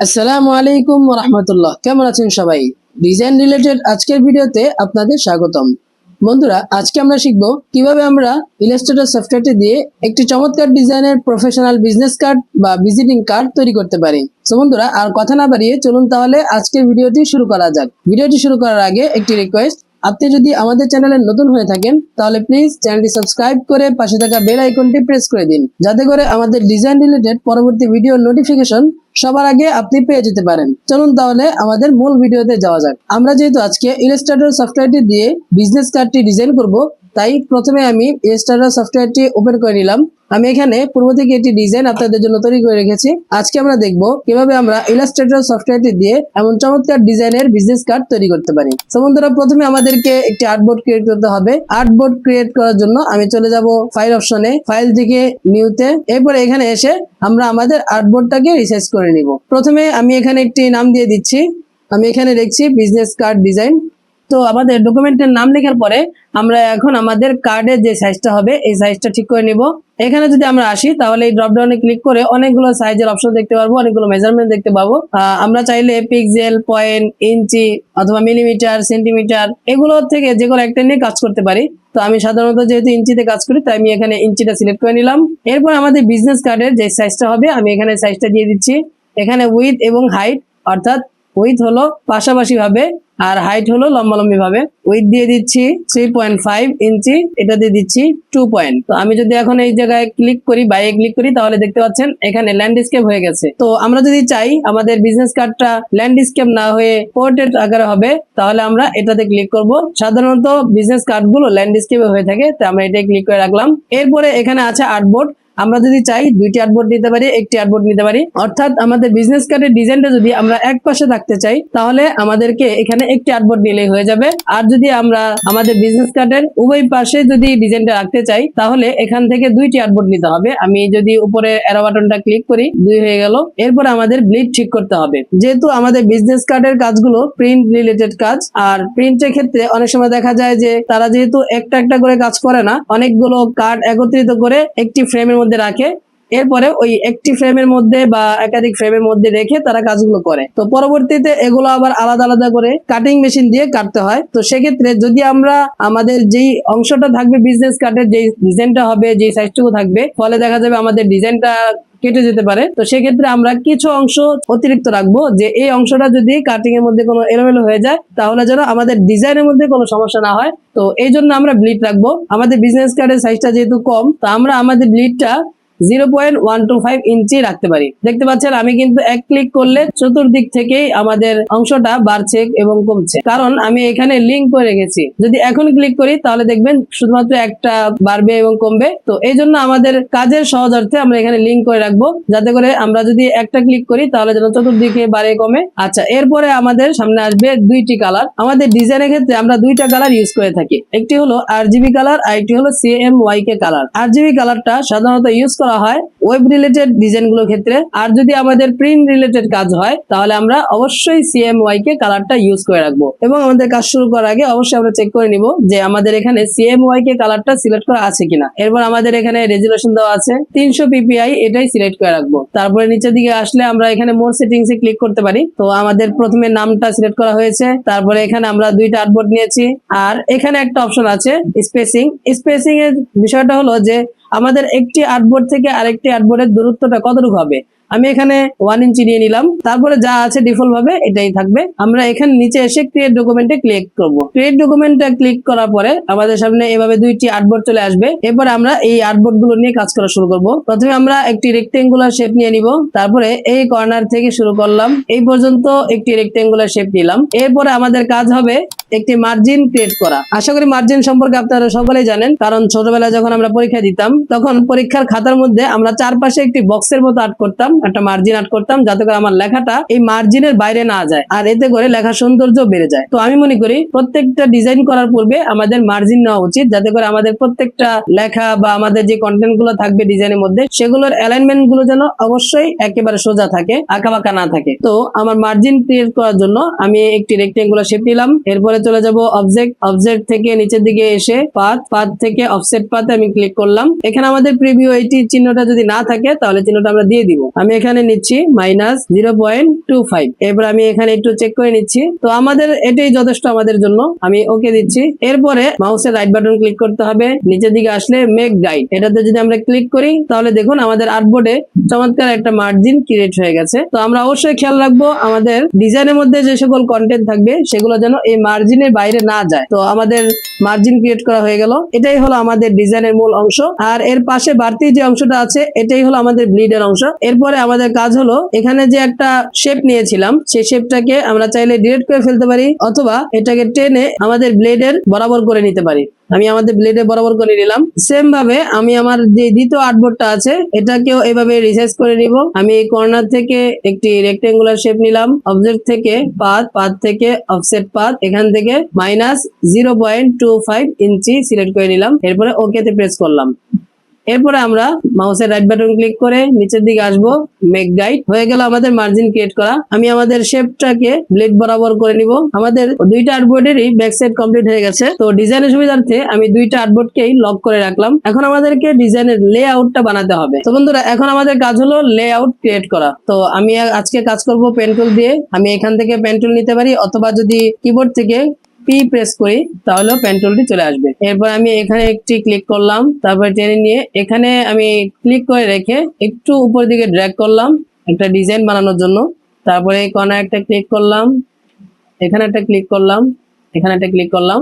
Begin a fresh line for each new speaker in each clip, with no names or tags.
আসসালামু আলাইকুম রহমতুল্লাহ। কেমন আছেন সবাই? ডিজাইন রিলেটেড আজকের ভিডিওতে আপনাদের স্বাগতম। বন্ধুরা, আজকে আমরা শিখব কীভাবে আমরা ইলাস্ট্রেটর সফটওয়্যারটি দিয়ে একটি চমৎকার ডিজাইনের প্রফেশনাল বিজনেস কার্ড বা ভিজিটিং কার্ড তৈরি করতে পারি। তো বন্ধুরা, আর কথা না বাড়িয়ে চলুন তাহলে আজকের ভিডিওটি শুরু করা যাক। ভিডিওটি শুরু করার আগে একটি রিকোয়েস্ট আপনি যদি আমাদের চ্যানেলে নতুন হয়ে থাকেন, তাহলে প্লিজ চ্যানেলটি সাবস্ক্রাইব করে পাশে থাকা বেল আইকনটি প্রেস করে দিন। যাতে করে আমাদের ডিজাইন রিলেটেড পরবর্তী ভিডিও নোটিফিকেশন সবার আগে আপনি পেয়ে যেতে পারেন। চলুন তাহলে আমাদের মূল ভিডিওতে যাওয়া যাক। আমরা যেহেতু আজকে ইলাস্ট্রেটর সফটওয়্যারটি দিয়ে বিজনেস কার্ডটি ডিজাইন করব তাই প্রথমে আমি ইলাস্ট্রেটর সফটওয়্যারটি ওপেন করে নিলাম। আমি এখানে পূর্ব থেকে একটি ডিজাইন আপনাদের জন্য তৈরি করে রেখেছি। আজকে আমরা দেখব কীভাবে আমরা ইলাস্ট্রেটর সফটওয়্যারটি দিয়ে এমন চমৎকার ডিজাইনের বিজনেস কার্ড তৈরি করতে পারি। তো প্রথমে আমাদেরকে একটি আর্টবোর্ড ক্রিয়েট করতে হবে। আর্টবোর্ড ক্রিয়েট করার জন্য আমি চলে যাব ফাইল অপশনে ফাইল থেকে নিউতে এরপরে এখানে এসে আমরা আমাদের আর্টবোর্ডটাকে রিসার্চ করে নিব। প্রথমে আমি এখানে একটি নাম দিয়ে দিচ্ছি। আমি এখানে দেখছি বিজনেস কার্ড ডিজাইন তো আমাদের ডকুমেন্টের নাম লেখার পরে আমরা এখন আমাদের কার্ডের যে সাইজটা হবে, এই সাইজটা ঠিক করে নিব। এখানে যদি আমরা আসি, তাহলে এই ড্রপ ডাউনে ক্লিক করে অনেকগুলো সাইজের অপশন দেখতে পারব, অনেকগুলো মেজারমেন্ট দেখতে পাবো। আমরা চাইলে পিক্সেল পয়েন্ট ইঞ্চি অথবা মিলিমিটার সেন্টিমিটার এগুলো থেকে যে কোনো একটা নিয়ে কাজ করতে পারি। তো আমি সাধারণত যেহেতু ইঞ্চিতে কাজ করি, তাই আমি এখানে ইঞ্চিটা সিলেক্ট করে নিলাম। এরপর আমাদের বিজনেস কার্ডের যে সাইজটা হবে, আমি এখানে সাইজটা দিয়ে দিচ্ছি। এখানে উইথ এবং হাইট অর্থাৎ উইথ হলো পাশাপাশি ভাবে আর হাইট হলো লম্বালম্বি ভাবে। উইথ দিয়ে দিচ্ছি থ্রি পয়েন্ট ফাইভ ইঞ্চি এটা দিয়ে দিচ্ছি টু পয়েন্ট তো আমি যদি এখন এই জায়গায় ক্লিক করি বাইরে ক্লিক করি, তাহলে দেখতে পাচ্ছেন এখানে ল্যান্ডস্কেপ হয়ে গেছে। তো আমরা যদি চাই আমাদের বিজনেস কার্ডটা ল্যান্ডস্কেপ না হয়ে পোর্ট্রেট আকারে হবে, তাহলে আমরা এটাতে ক্লিক করব। সাধারণত বিজনেস কার্ডগুলো ল্যান্ডস্কেপে হয়ে থাকে, তো আমরা এটাই ক্লিক করে রাখলাম। এরপরে এখানে আছে আর্টবোর্ড আমরা যদি চাই দুইটি আর্টবোর্ড নিতে পারি, একটি আর্টবোর্ড নিতে পারি। অর্থাৎ আমাদের বিজনেস কার্ডের ডিজাইনটা যদি আমরা এক পাশে থাকতে চাই, তাহলে আমাদেরকে এখানে একটি আর্টবোর্ড নিলেই হয়ে যাবে। আর যদি আমরা আমাদের বিজনেস কার্ডের উভয় পাশে যদি ডিজাইনটা রাখতে চাই, তাহলে এখান থেকে দুইটি আর্টবোর্ড নিতে হবে। আমি যদি উপরে অ্যারো বাটনটা ক্লিক করি, দুই হয়ে গেল। এরপর আমাদের ব্লিড ঠিক করতে হবে। যেহেতু আমাদের বিজনেস কার্ডের কাজগুলো প্রিন্ট রিলেটেড কাজ, আর প্রিন্টের ক্ষেত্রে অনেক সময় দেখা যায় যে তারা যেহেতু একটা একটা করে কাজ করে না, অনেকগুলো কার্ড একত্রিত করে একটি ফ্রেমের মধ্যে রাখে, এরপরে ওই একটি ফ্রেমের মধ্যে বা একাধিক ফ্রেমের মধ্যে রেখে তারা কাজগুলো করে। তো পরবর্তীতে এগুলো আবার আলাদা আলাদা করে কাটিং মেশিন দিয়ে কাটতে হয়। তো সেক্ষেত্রে যদি আমরা আমাদের যেই অংশটা থাকবে বিজনেস কার্ডের যেই ডিজাইনটা হবে, যেই সাইজটুকু থাকবে, ফলে দেখা যাবে আমাদের ডিজাইনটা কেটে যেতে পারে। তো সেক্ষেত্রে আমরা কিছু অংশ অতিরিক্ত রাখব যে এই অংশটা যদি কাটিং এর মধ্যে কোনো এলোমেলো হয়ে যায়, তাহলে যেন আমাদের ডিজাইনের মধ্যে কোনো সমস্যা না হয়। তো এই জন্য আমরা ব্লিড রাখব। আমাদের বিজনেস কার্ডের সাইজটা যেহেতু কম, তো আমরা আমাদের ব্লিডটা zero point one two five ইঞ্চি রাখতে পারি। দেখতে পাচ্ছেন, আমি কিন্তু এক ক্লিক করলে চতুর্দিক থেকেই আমাদের অংশটা বাড়ছে এবং কমছে। কারণ আমি এখানে লিঙ্ক করে রেখেছি। যদি এখন ক্লিক করি, তাহলে দেখবেন শুধুমাত্র একটা বাড়বে এবং কমবে। তো এই জন্য আমাদের কাজের সহজার্থে আমরা এখানে লিঙ্ক করে রাখব। যাতে করে আমরা যদি একটা ক্লিক করি, তাহলে যেন চতুর্দিকে বাড়ে, কমে। আচ্ছা এরপরে আমাদের সামনে আসবে দুইটি কালার আমাদের ডিজাইনের ক্ষেত্রে আমরা দুইটা কালার ইউজ করে থাকি। একটি হলো আর জিবি কালার আর একটি হলো C M Y K colour R G B কালারটা সাধারণত ইউজ করা হয় ওয়েব রিলেটেড ডিজাইনগুলোর ক্ষেত্রে। আর যদি আমাদের প্রিন্ট রিলেটেড কাজ হয়, তাহলে আমরা অবশ্যই সিএম ওয়াই কে কালারটা ইউজ করে রাখব। এবং আমাদের কাজ শুরু করার আগে অবশ্যই আমরা চেক করে নিব যে আমাদের এখানে সিএম ওয়াই কে কালারটা সিলেক্ট করা আছে কিনা। এরপর আমাদের এখানে রেজুলেশন দেওয়া আছে। তিনশো পিপিআই এটাই সিলেক্ট করে রাখব। তারপরে নিচের দিকে আসলে আমরা এখানে মোর সেটিংস এ ক্লিক করতে পারি। তো আমাদের প্রথমে নামটা সিলেক্ট করা হয়েছে। তারপরে এখানে আমরা দুইটা আর্টবোর্ড নিয়েছি। আর এখানে একটা অপশন আছে স্পেসিং স্পেসিং এর বিষয়টা হলো যে আমাদের একটি আর্টবোর্ড থেকে আরেকটি আর্টবোর্ডের দূরত্বটা কতটুকু হবে? আমি এখানে ওয়ান ইঞ্চি নিয়ে নিলাম। তারপরে যা আছে ডিফল্ট ভাবে এটাই থাকবে। আমরা এখানে নিচে এসে ক্রিয়েট ডকুমেন্টে ক্লিক করব। ক্রিয়েট ডকুমেন্টে ক্লিক করার পরে আমাদের সামনে এভাবে দুইটি আর্টবোর্ড চলে আসবে। এরপর আমরা এই আর্টবোর্ডগুলো নিয়ে কাজ করা শুরু করব। প্রথমে আমরা একটি রেক্টেঙ্গুলার শেপ নিয়ে নিব। তারপরে এই কর্নার থেকে শুরু করলাম। এই পর্যন্ত একটি রেক্টেঙ্গুলার শেপ নিলাম। এরপরে আমাদের কাজ হবে একটি মার্জিন ক্রিয়েট করা। আশা করি মার্জিন সম্পর্কে আপনারা সকলেই জানেন। কারণ ছোটবেলায় যখন আমরা পরীক্ষা দিতাম, তখন পরীক্ষার খাতার মধ্যে আমরা চারপাশে একটি বক্সের মতো আর্ট করতাম। একটা মার্জিন আর্ট করতাম যাতে করে আমার লেখাটা এই মার্জিনের বাইরে না যায়। আর এতে করে লেখার সৌন্দর্য বেড়ে যায়। তো আমি মনে করি প্রত্যেকটা ডিজাইন করার পূর্বে আমাদের মার্জিন নেওয়া উচিত যাতে করে আমাদের প্রত্যেকটা লেখা বা আমাদের যে কন্টেন্টগুলো থাকবে ডিজাইনের মধ্যে, সেগুলোর অ্যালাইনমেন্টগুলো যেন অবশ্যই একেবারে সোজা থাকে আঁকা বাঁকা না থাকে। তো আমার মার্জিন ক্রিয়েট করার জন্য আমি একটি রেক্টেঙ্গুলার শেপ নিলাম। এরপরে চলে যাব অবজেক্ট অবজেক্ট থেকে নিচের দিকে এসে পাথ পাথ থেকে অফসেট পাথে আমি ক্লিক করলাম। এখানে আমাদের প্রিভিউ এইটি চিহ্নটা যদি না থাকে, তাহলে চিহ্নটা আমরা দিয়ে দিব। আমি এখানে নিচ্ছি minus zero point two five. এরপর আমি এখানে একটু চেক করে নিচ্ছি। তো আমাদের এটাই যথেষ্ট আমাদের জন্য। আমি ওকে দিচ্ছি। এরপরে মাউসের রাইট বাটন ক্লিক করতে হবে। নিচের দিকে আসলে মেক গাইড এটাতে যদি আমরা ক্লিক করি, তাহলে দেখুন আমাদের আর্টবোর্ডে চমৎকার একটা মার্জিন ক্রিয়েট হয়ে গেছে। তো আমরা অবশ্যই খেয়াল রাখব, আমাদের ডিজাইনের মধ্যে যে সকল কন্টেন্ট থাকবে, সেগুলো যেন এই মার্জিনের বাইরে না যায়। তো আমাদের মার্জিন ক্রিয়েট করা হয়ে গেল। এটাই হলো আমাদের ডিজাইনের মূল অংশ। আর এর পাশে বাড়তি যে অংশটা আছে, এটাই হলো আমাদের ব্লিডের অংশ। এরপরে আমাদের কাজ হলো, এখানে যে একটা শেপ নিয়েছিলাম, সেই শেপটাকে আমরা চাইলে ডিলিট করে ফেলতে পারি, অথবা এটাকে টেনে আমাদের ব্লেডের বরাবর করে নিতে পারি। আমি আমাদের ব্লেডে বরাবর করে নিলাম। সেম ভাবে আমি আমার যে দ্বিতীয় আর্টবোর্ডটা আছে, এটাকেও এভাবে রিসাইজ করে নিব। আমি এই কর্নার থেকে একটি রেক্টেঙ্গুলার শেপ নিলাম অবজেক্ট থেকে পাথ পাথ থেকে অফসেট পাথ এখান থেকে minus zero point two five ইঞ্চি সিলেক্ট করে নিলাম। এরপরে ওকে তে প্রেস করলাম। এরপরে আমরা মাউসের রাইট বাটন ক্লিক করে নিচের দিকে আসব মেক গাইড হয়ে গেল আমাদের মার্জিন ক্রিয়েট করা। আমি আমাদের শেপটাকে ব্লেড বরাবর করে নিব। আমাদের দুইটা আর্টবোর্ডেরই ব্যাক সাইড কমপ্লিট হয়ে গেছে। তো ডিজাইনের সুবিধার্থে আমি দুইটা আর্টবোর্ডকেই লক করে রাখলাম। এখন আমাদেরকে ডিজাইনের লে আউটটা বানাতে হবে। তো বন্ধুরা, এখন আমাদের কাজ হলো লে আউট ক্রিয়েট করা। তো আমি আজকে কাজ করব পেন টুল দিয়ে। আমি এখান থেকে পেন টুল নিতে পারি, অথবা যদি কিবোর্ড থেকে পি প্রেস করি তাহলে পেন টুলটি চলে আসবে। এরপর আমি এখানে একটি ক্লিক করলাম, তারপর টেনে নিয়ে এখানে আমি ক্লিক করে রেখে একটু উপর দিকে ড্র্যাগ করলাম একটা ডিজাইন বানানোর জন্য। তারপরে এই কর্নার একটা ক্লিক করলাম, এখানে একটা ক্লিক করলাম, এখানে একটা ক্লিক করলাম।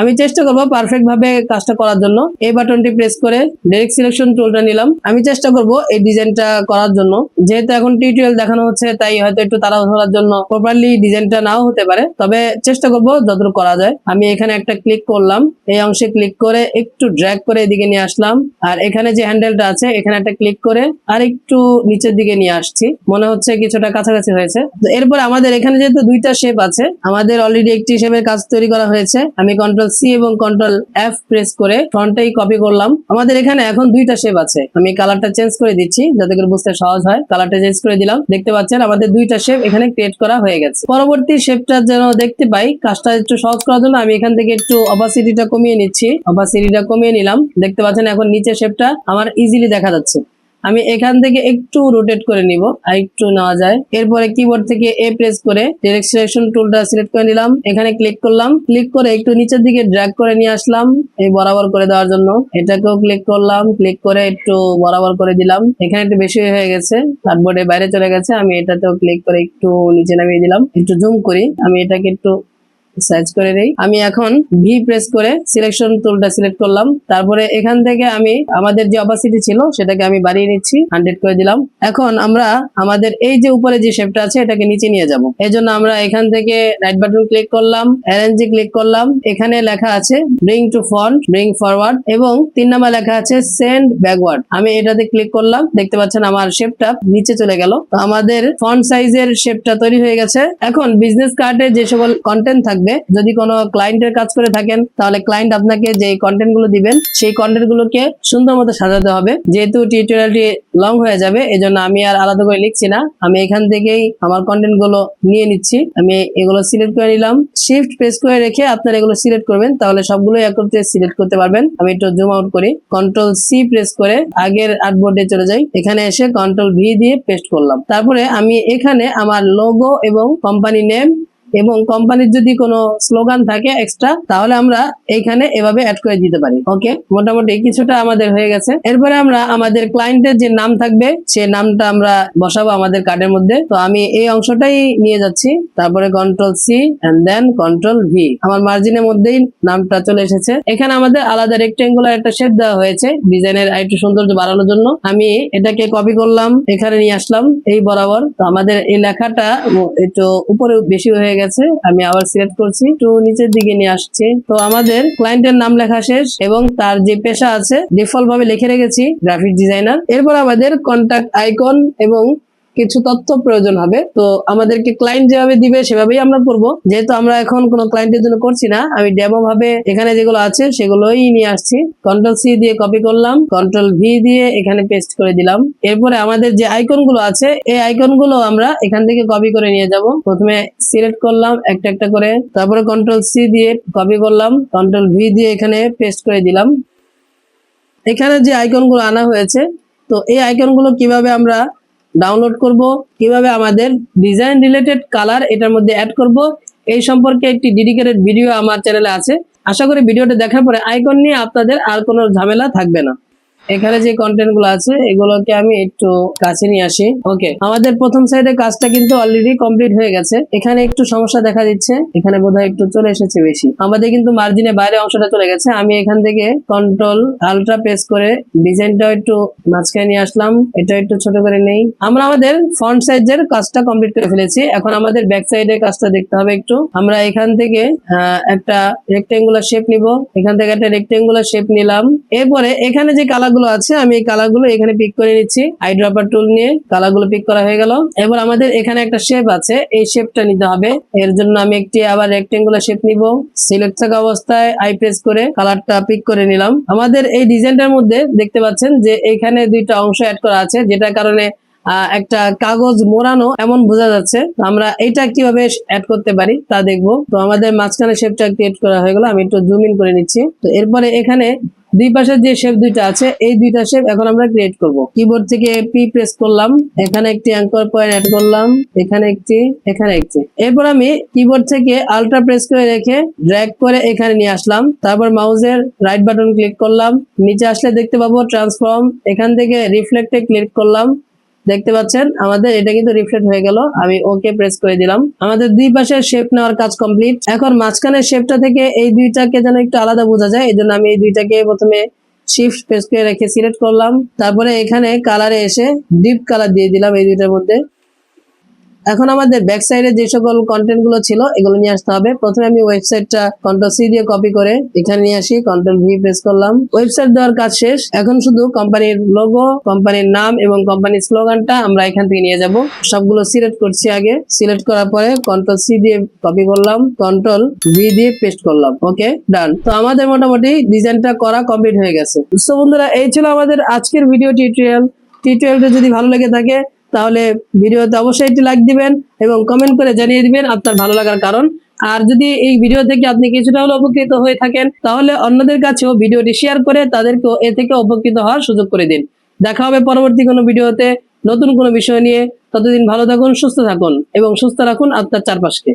আমি চেষ্টা করব পারফেক্ট ভাবে কাজটা করার জন্য। এই বাটনটি প্রেস করে ডাইরেক্ট সিলেকশন টুলটা নিলাম। আমি চেষ্টা করব এই ডিজাইনটা করার জন্য। যেহেতু এখন টিউটোরিয়াল দেখানো হচ্ছে, তাই হয়তো একটু তাড়াহুড়ার জন্য প্রপারলি ডিজাইনটা নাও হতে পারে। তবে চেষ্টা করব যতটুকু করা যায়। আমি এখানে একটা ক্লিক করলাম। এই অংশে ক্লিক করে একটু ড্র্যাগ করে এদিকে নিয়ে আসলাম। আর এখানে যে হ্যান্ডেলটা আছে, এখানে একটা ক্লিক করে আর একটু নিচের দিকে নিয়ে আসছি। মনে হচ্ছে কিছুটা কাছাকাছি হয়েছে। তো এরপর আমাদের এখানে যেহেতু দুইটা শেপ আছে, আমাদের অলরেডি একটি শেপের কাজ তৈরি করা হয়েছে। আমি কন্ট্রোল সি এবং কন্ট্রোল এফ প্রেস করে ফ্রন্টটাই কপি করলাম। আমাদের এখানে এখন দুইটা শেপ আছে। আমি কালারটা চেঞ্জ করে দিচ্ছি, যাতে করে বুঝতে সহজ হয়। কালারটা চেঞ্জ করে দিলাম। দেখতে পাচ্ছেন, আমাদের দুইটা শেপ এখানে ক্রিয়েট করা হয়ে গেছে। পরবর্তী শেপটা যেন দেখতে পাই, কাজটা একটু সহজ করার জন্য আমি এখান থেকে একটু অপাসিটিটা কমিয়ে নিচ্ছি। অপাসিটিটা কমিয়ে নিলাম। দেখতে পাচ্ছেন, এখন নিচে শেপটা আমার ইজিলি দেখা যাচ্ছে। আমি এখান থেকে একটু রোটেট করে নিব, আর একটু নেওয়া যায়। এরপরে কিবোর্ড থেকে এ প্রেস করে ডিরেক্ট সিলেকশন টুলটা সিলেক্ট করে নিলাম। এখানে ক্লিক করলাম। ক্লিক করে একটু নিচের দিকে ড্র্যাগ করে নিয়ে আসলাম, এই বরাবর করে দেওয়ার জন্য। এটাকেও ক্লিক করলাম। ক্লিক করে একটু বরাবর করে দিলাম। এখানে একটু বেশি হয়ে গেছে। কার্ডবোর্ডের বাইরে চলে গেছে। আমি এটাতেও ক্লিক করে একটু নিচে নামিয়ে দিলাম। একটু জুম করি। আমি এটাকে একটু সার্চ করে নেই। আমি এখন ভি প্রেস করে সিলেকশন টুলটা সিলেক্ট করলাম। তারপরে এখান থেকে আমি আমাদের যে অপাসিটি ছিল সেটাকে আমি বাড়িয়ে নিচ্ছি হান্ড্রেড করে দিলাম। এখন আমরা আমাদের এই যে উপরে যে শেপটা আছে এটাকে নিচে নিয়ে যাব। এই জন্য আমরা এখান থেকে রাইট বাটন ক্লিক করলাম অ্যারেঞ্জে ক্লিক করলাম। এখানে লেখা আছে bring to front bring forward এবং তিন নাম্বার লেখা আছে সেন্ড ব্যাকওয়ার্ড আমি এটাতে ক্লিক করলাম, দেখতে পাচ্ছেন আমার শেপটা নিচে চলে গেল। তো আমাদের ফন্ট সাইজের শেপটা তৈরি হয়ে গেছে। এখন বিজনেস কার্ডে যে সকল কন্টেন্ট থাকবে যদি কোনো ক্লায়েন্টের কাজ করে থাকেন, তাহলে ক্লায়েন্ট আপনাকে যে কন্টেন্টগুলো দিবেন, সেই কন্টেন্ট গুলোকে সুন্দর মতো সাজাতে হবে। যেহেতু টিউটোরিয়ালটি লং হয়ে যাবে, এজন্য আমি আর আলাদা করে লিখছি না। আমি এখান থেকেই আমার কন্টেন্টগুলো নিয়ে নিচ্ছি। আমি এগুলো সিলেক্ট করে নিলাম। শিফট প্রেস করে রেখে আপনারা এগুলো সিলেক্ট করবেন, তাহলে সবগুলো একত্রে সিলেক্ট করতে পারবেন। আমি একটু জুম আউট করি। কন্ট্রোল সি প্রেস করে আগের আর্টবোর্ডে চলে যাই। এখানে এসে কন্ট্রোল ভি দিয়ে পেস্ট করলাম। তারপরে আমি এখানে আমার লোগো এবং কোম্পানি নেম এবং কোম্পানির যদি কোনো স্লোগান থাকে এক্সট্রা তাহলে আমরা এইখানে এভাবে অ্যাড করে দিতে পারি। ওকে মোটামুটি কিছুটা আমাদের হয়ে গেছে। এরপরে আমরা আমাদের ক্লায়েন্টের যে নাম থাকবে, সে নামটা আমরা বসাবো আমাদের কার্ডের মধ্যে। তো আমি এই অংশটাই নিয়ে যাচ্ছি। তারপরে control C and then control V আমার মার্জিনের মধ্যেই নামটা চলে এসেছে। এখানে আমাদের আলাদা রেক্টেঙ্গুলার একটা শেপ দেওয়া হয়েছে। ডিজাইনের আরেকটু সৌন্দর্য বাড়ানোর জন্য। আমি এটাকে কপি করলাম, এখানে নিয়ে আসলাম, এই বরাবর। তো আমাদের এই লেখাটা একটু উপরে বেশি হয়ে গেছে। আমি আবার সিলেক্ট করছি। একটু নিচের দিকে নিয়ে আসছি। তো আমাদের ক্লায়েন্টের নাম লেখা শেষ এবং তার যে পেশা আছে ডিফল্ট ভাবে লিখে রেখেছি গ্রাফিক ডিজাইনার এরপর আমাদের কন্ট্যাক্ট আইকন এবং কিছু তথ্য প্রয়োজন হবে। তো আমাদেরকে ক্লায়েন্ট যেভাবে দিবে, সেভাবেই আমরা করব। যেহেতু আমরা এখন কোনো ক্লায়েন্টের জন্য করছি না, আমি ডেমো ভাবে এখানে যেগুলো আছে, সেগুলোই নিয়ে আসছি। কন্ট্রোল সি দিয়ে কপি করলাম কন্ট্রোল ভি দিয়ে এখানে পেস্ট করে দিলাম। এরপরে আমাদের যে আইকনগুলো আছে, এই আইকনগুলো আমরা এখান থেকে কপি করে নিয়ে যাব। প্রথমে সিলেক্ট করলাম, একটা একটা করে। তারপরে কন্ট্রোল সি দিয়ে কপি করলাম কন্ট্রোল ভি দিয়ে এখানে পেস্ট করে দিলাম। এখানে যে আইকনগুলো আনা হয়েছে, তো এই আইকনগুলো কীভাবে আমরা ডাউনলোড করব, কীভাবে আমাদের ডিজাইন রিলেটেড কালার এটার মধ্যে অ্যাড করব, এই সম্পর্কে একটি ডেডিকেটেড ভিডিও আমার চ্যানেলে আছে। আশা করি ভিডিওটা দেখার পরে আইকন নিয়ে আপনাদের আর কোনো ঝামেলা থাকবে না। এখানে যে কন্টেন্টগুলো আছে, এগুলোকে আমি একটু কাছে নিয়ে আসি। ওকে আমাদের প্রথম সাইডে কাজটা কিন্তু অলরেডি কমপ্লিট হয়ে গেছে। এখানে একটু সমস্যা দেখা দিচ্ছে। এখানে বোধহয় একটু চলে এসেছে বেশি। আমাদের কিন্তু মার্জিনের বাইরে অংশটা চলে গেছে। আমি এখান থেকে কন্ট্রোল আলট্রা প্রেস করে ডিজাইনটাও একটু মাঝখানে নিয়ে আসলাম। এটা একটু ছোট করে নেই। আমরা আমাদের ফ্রন্ট সাইজের কাজটা কমপ্লিট করে ফেলেছি। এখন আমাদের ব্যাক সাইডের কাজটা দেখতে হবে একটু। আমরা এখান থেকে একটা রেক্টেঙ্গুলার শেপ নিব। এখান থেকে একটা রেক্টেঙ্গুলার শেপ নিলাম। এরপরে এখানে যে কালার গুলো আছে, আমি এই কালারগুলো এখানে পিক করে নিচ্ছি। আইড্রপার টুল নিয়ে কালারগুলো পিক করা হয়ে গেল। এবার আমাদের এখানে একটা শেপ আছে, এই শেপটা নিতে হবে। এর জন্য আমি একটি আবার রেক্টেঙ্গুলার শেপ নিব। সিলেক্ট থাকা অবস্থায় আই প্রেস করে কালারটা পিক করে নিলাম। আমাদের এই ডিজাইনটার মধ্যে দেখতে পাচ্ছেন যে এখানে দুইটা অংশ অ্যাড করা আছে, যেটার কারণে একটা কাগজ মোড়ানো এমন বোঝা যাচ্ছে। আমরা এটা কীভাবে অ্যাড করতে পারি তা দেখব। তো আমাদের মাঝখানে শেপটা ক্রিয়েট করা হয়ে গেল। আমি একটু জুম ইন করে নিচ্ছি। তো এরপরে এখানে দুই পাশে যে শেপ দুইটা আছে, এই দুইটা শেপ এখন আমরা ক্রিয়েট করব। কিবোর্ড থেকে পি প্রেস করলাম, এখানে একটি অ্যাঙ্কর পয়েন্ট অ্যাড করলাম, এখানে একটি এখানে একটি। এরপর আমি কিবোর্ড থেকে আলট্রা প্রেস করে রেখে ড্র্যাগ করে এখানে নিয়ে আসলাম। তারপর মাউসের রাইট বাটন ক্লিক করলাম। নিচে আসলে দেখতে পাবো ট্রান্সফর্ম এখান থেকে রিফ্লেক্টে ক্লিক করলাম। দেখতে পাচ্ছেন? আমাদের এটা কিন্তু রিফ্লেক্ট হয়ে গেল। আমি ওকে প্রেস করে দিলাম। আমাদের দুই পাশের শেপ নেওয়ার কাজ কমপ্লিট এখন মাঝখানের শেপটা থেকে এই দুইটাকে যেন একটু আলাদা বোঝা যায় এই জন্য আমি এই দুইটাকে প্রথমে শিফট প্রেস করে রেখে সিলেক্ট করলাম। তারপরে এখানে কালারে এসে ডিপ কালার দিয়ে দিলাম এই দুইটার মধ্যে। এখন আমাদের ব্যাক সাইডে যে সকল কন্টেন্টগুলো ছিল, এগুলো নিয়ে আসতে হবে। প্রথমে আমি ওয়েবসাইটটা কন্ট্রোল সি দিয়ে কপি করে এখানে নিয়ে আসি কন্ট্রোল ভি প্রেস করলাম। ওয়েবসাইট দেওয়ার কাজ শেষ। এখন শুধু কোম্পানির লোগো কোম্পানির নাম এবং কোম্পানির স্লোগানটা আমরা এখান থেকে নিয়ে যাব। সবগুলো সিলেক্ট করছি আগে। সিলেক্ট করার পরে কন্ট্রোল সি দিয়ে কপি করলাম কন্ট্রোল ভি দিয়ে পেস্ট করলাম। ওকে ডান তো আমাদের মোটামুটি ডিজাইনটা করা কমপ্লিট হয়ে গেছে। সো বন্ধুরা, এই ছিল আমাদের আজকের ভিডিও টিউটোরিয়াল টিউটোরিয়ালটা যদি ভালো লেগে থাকে তাহলে ভিডিওতে অবশ্যই একটি লাইক দিবেন এবং কমেন্ট করে জানিয়ে দিবেন আপনার ভালো লাগার কারণ। আর যদি এই ভিডিও থেকে আপনি কিছুটা হলে উপকৃত হয়ে থাকেন, তাহলে অন্যদের কাছেও ভিডিওটি শেয়ার করে তাদেরকেও এ থেকে উপকৃত হওয়ার সুযোগ করে দিন। দেখা হবে পরবর্তী কোনো ভিডিওতে নতুন কোনো বিষয় নিয়ে। ততদিন ভালো থাকুন, সুস্থ থাকুন এবং সুস্থ রাখুন আপনার চারপাশকে।